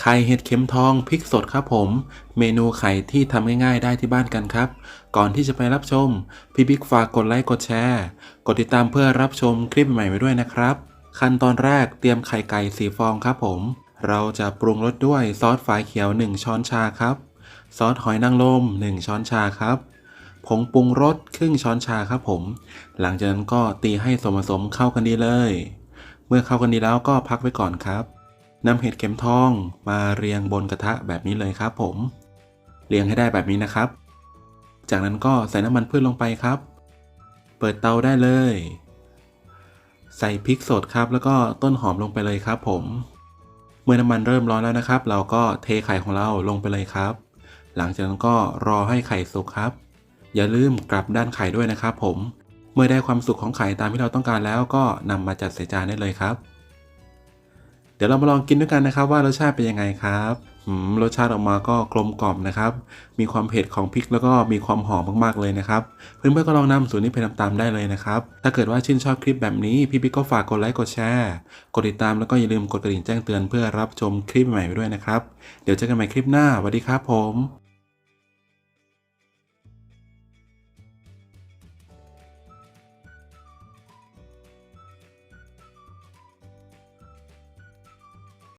ไข่เห็ดเข็มทองพริกสดครับผม เมนูไข่ที่ทำง่ายๆได้ที่บ้านกันครับ ก่อนที่จะไปรับชม พี่บิ๊กฝากกดไลค์กดแชร์ กดติดตามเพื่อรับชมคลิปใหม่ไว้ด้วยนะครับ ขั้นตอนแรกเตรียมไข่ไก่สีฟองครับผม เราจะปรุงรสด้วยซอสฝาเขียว 1 ช้อนชาครับ ซอสหอยนางรม1 ช้อนชาครับผงปรุงรสครึ่งช้อนชาครับผม หลังจากนั้นก็ตีให้ส่วนผสมเข้ากันดีเลย เมื่อเข้ากันดีแล้วก็พักไว้ก่อนครับ นำเห็ดเข็มทองมาเรียงบนกระทะแบบนี้เลยครับผม เรียงให้ได้แบบนี้นะครับ จากนั้นก็ใส่น้ำมันพืชลงไปครับ เปิดเตาได้เลย ใส่พริกสดครับ แล้วก็ต้นหอมลงไปเลยครับ ผม เมื่อน้ำมันเริ่มร้อนแล้วนะครับ เราก็เทไข่ของเราลงไปเลยครับ หลังจากนั้นก็รอให้ไข่สุกครับ อย่าลืมกลับด้านไข่ด้วยนะครับ ผม เมื่อได้ความสุกของไข่ตามที่เราต้องการแล้วก็นำมาจัดใส่จานได้เลยครับ เดี๋ยวเรามาลองกินด้วยกันนะครับ ว่ารสชาติเป็นยังไงครับรสชาติออกมาก็กลมกล่อมนะครับ มีความเผ็ดของพริกแล้วก็มีความหอมมากๆเลยนะครับ เพื่อนๆก็ลองนำสูตรนี้ไปทำตามได้เลยนะครับ ถ้าเกิดว่าชื่นชอบคลิปแบบนี้พี่บิ๊กก็ฝากกดไลค์กดแชร์ กดติดตามแล้วก็อย่าลืมกดกระดิ่งแจ้งเตือนเพื่อรับชมคลิปใหม่ๆไปด้วยนะครับ เดี๋ยวเจอกันใหม่คลิปหน้าสวัสดีครับผม